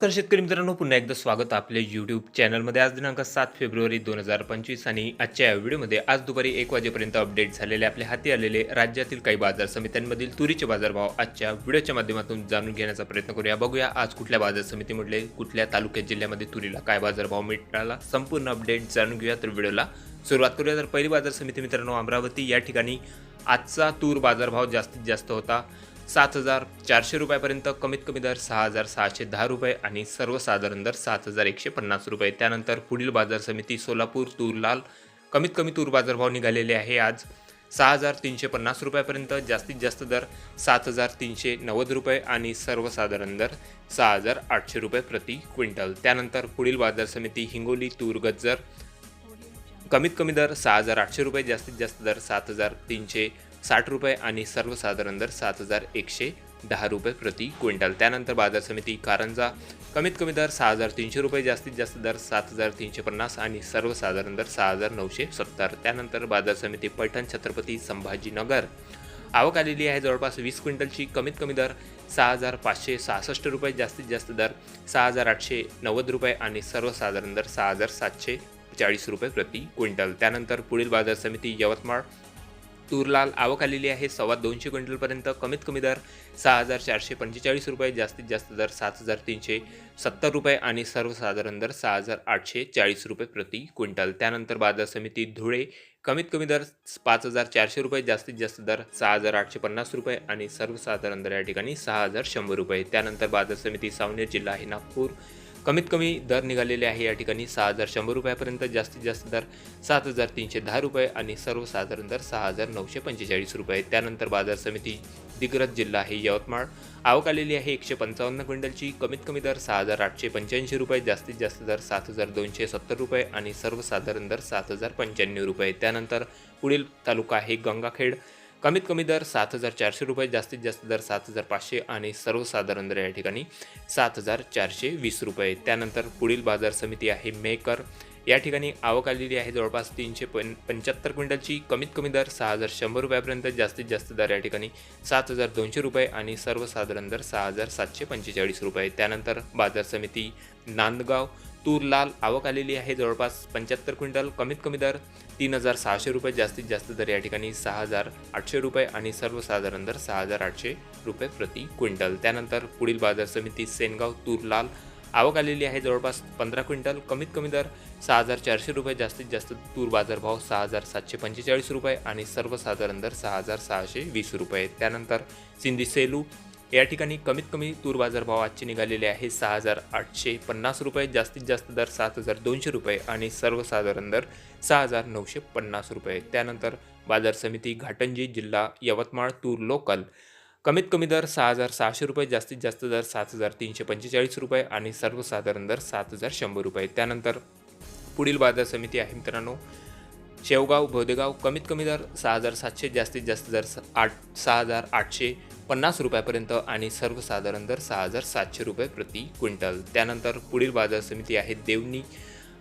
तर शेतकरी मित्रांनो पुन्हा एकदा स्वागत आपले आपल्या यूट्यूब चॅनलमध्ये आज दिनांक सात फेब्रुवारी दोन हजार पंचवीस आणि आजच्या या व्हिडिओमध्ये आज दुपारी एक वाजेपर्यंत अपडेट झालेले आपल्या हाती आलेले राज्यातील काही बाजार समित्यांमधील तुरीचे बाजारभाव आजच्या व्हिडिओच्या माध्यमातून जाणून घेण्याचा प्रयत्न करूया. बघूया आज कुठल्या बाजार समितीमधले कुठल्या तालुक्यात जिल्ह्यामध्ये तुरीला काय बाजारभाव मिळाला संपूर्ण अपडेट जाणून घेऊया तर व्हिडिओला सुरुवात करूया. तर पहिली बाजार समिती मित्रांनो अमरावती. या ठिकाणी आजचा तूर बाजारभाव जास्तीत जास्त होता. सात हजार चारशे रुपयापर्यंत कमीत कमी दर सहा हजार सहाशे दहा रुपये आणि सर्वसाधारण दर सात हजार एकशे पन्नास रुपये. त्यानंतर पुढील बाजार समिती सोलापूर तूर लाल कमीत कमी तूर बाजारभाव निघालेले आहे. आज सहा हजार तीनशे पन्नास रुपयापर्यंत जास्तीत जास्त दर सात हजार तीनशे नव्वद रुपये आणि सर्वसाधारण दर सहा हजार आठशे रुपये प्रति क्विंटल. त्यानंतर पुढील बाजार समिती हिंगोली तूर गज्जर कमीत कमी दर सहा हजार आठशे रुपये जास्तीत जास्त दर सात हजार तीनशे साठ रुपये आणि सर्वसाधारण दर सात हजार एकशे दहा रुपये प्रति क्विंटल. त्यानंतर बाजार समिती कारंजा कमीत कमी दर सहा हजार तीनशे रुपये जास्तीत जास्त दर सात हजार तीनशे पन्नास आणि सर्वसाधारण दर सहा हजार नऊशे सत्तर. त्यानंतर बाजार समिती पैठण छत्रपती संभाजीनगर. आवक आलेली आहे जवळपास वीस क्विंटलची. कमीत कमी दर सहा हजार पाचशे सहासष्ट रुपये जास्तीत जास्त दर सहा हजार आठशे नव्वद रुपये आणि सर्वसाधारण दर सहा हजार सातशे चाळीस रुपये प्रति क्विंटल. त्यानंतर पुढील बाजार समिती यवतमाळ तूरलाल आवक आलेली आहे. सव्वा दोनशे क्विंटलपर्यंत कमीत कमी दर सहा हजार चारशे पंचेचाळीस रुपये जास्तीत जास्त दर सात हजार तीनशे सत्तर रुपये आणि सर्वसाधारण दर सहा हजार आठशे चाळीस रुपये प्रति क्विंटल. त्यानंतर बाजार समिती धुळे कमीत कमी दर पाच हजार चारशे रुपये जास्तीत जास्त दर सहा हजार आठशे पन्नास रुपये आणि सर्वसाधारण दर या ठिकाणी सहा हजार शंभर रुपये. त्यानंतर बाजार समिती सावनेर जिल्हा आहे. नागपूर कमीत कमी दर निघालेले आहे या ठिकाणी सहा हजार शंभर रुपयापर्यंत जास्तीत जास्त दर सात हजार तीनशे दहा रुपये आणि सर्वसाधारण दर सहा हजार नऊशे पंचेचाळीस रुपये. त्यानंतर बाजार समिती दिग्रज जिल्हा आहे यवतमाळ. आवक आलेली आहे एकशे पंचावन्न क्विंटलची. कमीत कमी दर सहा हजार आठशे पंच्याऐंशी रुपये जास्तीत जास्त दर सात हजार दोनशे सत्तर रुपये आणि सर्वसाधारण दर सात हजार पंच्याण्णव रुपये. त्यानंतर पुढील तालुका आहे गंगाखेड. कमीत कमी दर सात हजार चारशे रुपये जास्तीत जास्त दर सात हजार पाचशे आणि सर्वसाधारण दर या ठिकाणी सात हजार चारशे वीस रुपये. त्यानंतर पुढील बाजार समिती आहे मेकर. या ठिकाणी आवक आलेली आहे जवळपास तीनशे पं पंच्याहत्तर क्विंटलची. कमीत कमी दर सहा हजार शंभर रुपयापर्यंत जास्तीत जास्त दर या ठिकाणी सात हजार दोनशे रुपये आणि सर्वसाधारण दर सहा हजार सातशे पंचेचाळीस रुपये. त्यानंतर बाजार समिती नांदगाव. तूर लाल आवक आलेली आहे. जवळपास पंच्याहत्तर क्विंटल कमीत कमी दर तीन हजार सहाशे रुपये जास्तीत जास्त दर या ठिकाणी सहा हजार आठशे रुपये आणि सर्वसाधारण दर सहा हजार आठशे रुपये प्रति क्विंटल. त्यानंतर पुढील बाजार समिती सेनगाव तूर लाल आवक आलेली आहे. जवळपास पंधरा क्विंटल कमीत कमी दर सहा हजार चारशे रुपये जास्तीत जास्त तूर बाजारभाव सहा हजार सातशे पंचेचाळीस रुपये आणि सर्वसाधारण दर सहा हजार सहाशे वीस रुपये. त्यानंतर सिंधी सेलू या ठिकाणी कमीत कमी तूर बाजारभाव आजचे निघालेले आहे सहा हजार आठशे पन्नास रुपये जास्तीत जास्त दर सात हजार दोनशे रुपये आणि सर्वसाधारण दर सहा हजार नऊशे पन्नास रुपये. त्यानंतर बाजार समिती घाटंजी जिल्हा यवतमाळ तूर लोकल. कमीत कमी दर सहा हजार सहाशे रुपये जास्तीत जास्त दर सात हजार तीनशे पंचेचाळीस रुपये आणि सर्वसाधारण दर सात हजार शंभर रुपये. त्यानंतर पुढील बाजार समिती आहे मित्रांनो शेवगाव भोदेगाव. कमीत कमी दर सहा हजार सातशे जास्तीत जास्त दर स- आठ सहा हजार आठशे पन्नास रुपयापर्यंत आणि सर्वसाधारण दर सहा हजार सातशे रुपये प्रति क्विंटल. त्यानंतर पुढील बाजार समिती आहे देवणी.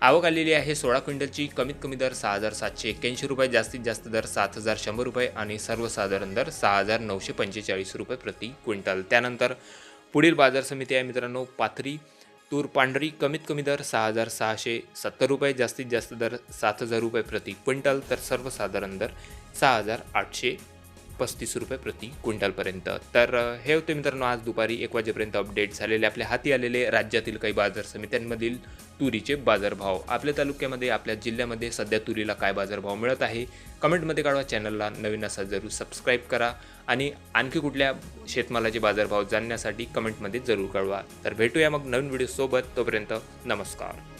आवक आलेली आहे सोळा क्विंटलची. कमीत कमी दर सहा हजार सातशे एक्क्याऐंशी रुपये जास्तीत जास्त दर सात हजार शंभर रुपये आणि सर्वसाधारण दर सहा हजार नऊशे पंचेचाळीस रुपये प्रति क्विंटल. त्यानंतर पुढील बाजार समिती आहे मित्रांनो पाथरी. तूर पांढरी कमीत कमी दर सहा हजार सहाशे सत्तर रुपये जास्तीत जास्त दर सात हजार रुपये प्रति क्विंटल. तर सर्वसाधारण दर सहा हजार आठशे पस्तीस रुपये प्रति क्विंटलपर्यंत. तर हे होते मित्रांनो आज दुपारी एक वाजेपर्यंत अपडेट झालेले आपल्या हाती आलेले राज्यातील काही बाजार समित्यांमधील तुरीचे बाजारभाव. आपल्या तालुक्यामध्ये आपल्या जिल्ह्यामध्ये सध्या तुरीला काय बाजारभाव मिळत आहे? कमेंटमध्ये काढवा चॅनलला नवीन असा जरूर सबस्क्राईब करा आणि आणखी कुठल्या शेतमालाचे बाजारभाव जाणण्यासाठी कमेंटमध्ये जरूर कळवा. तर भेटूया मग नवीन व्हिडिओसोबत तोपर्यंत नमस्कार.